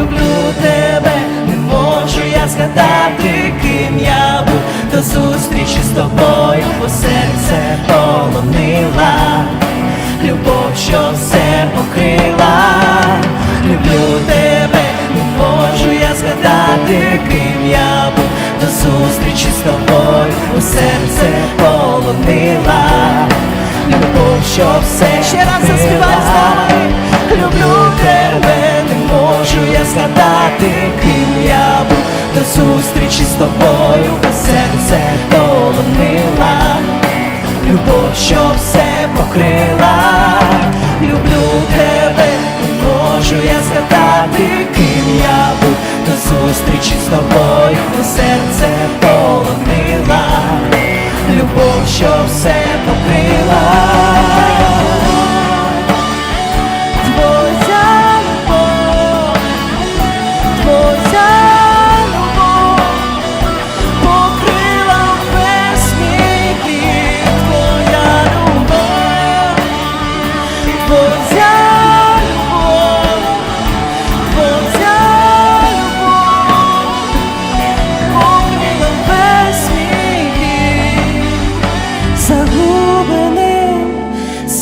люблю тебе, не можу я згадати, ким я був. До зустрічі з тобою, бо серце полонила, любов, що все покрила, люблю тебе, не можу я згадати, ким я був. До зустрічі з тобою, бо серце полонила, любов, що все Ще раз заспівай зустрічі з тобою, бо серце полонила, любов, що все покрила, люблю тебе, можу я згадати, ким я був до зустрічі з тобою, серце полонила, любов, що все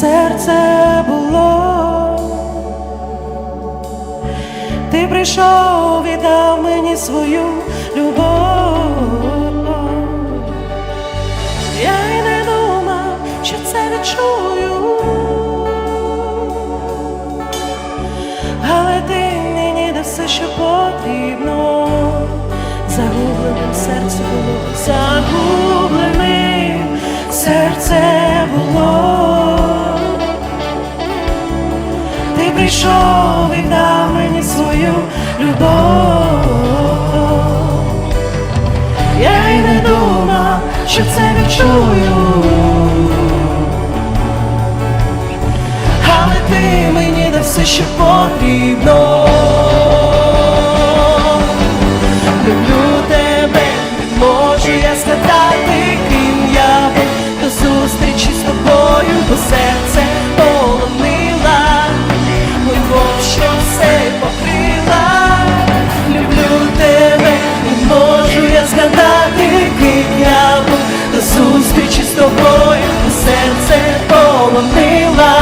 серце було. Ти прийшов і дав мені свою любов. Я й не думав, що це відчую. Але ти мені дав все, що потрібно. Загубленим серце було, загубленим серце прийшов і дав мені свою любов. Я й не думав, що це відчую. Але ти мені дав все, що потрібно. Люблю тебе, можу я згадати, ким я був до зустрічі з тобою, тобою, серце полонила,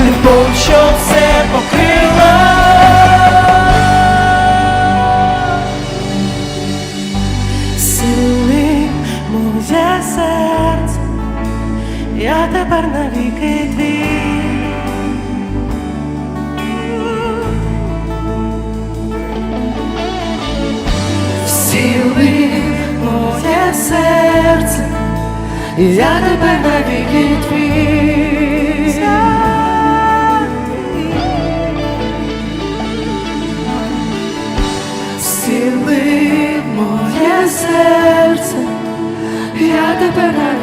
любов, що все покрила. Сили моє серце, я тепер навіки твій. Я тепер навіки твій. Сили моє серце, я тепер навіки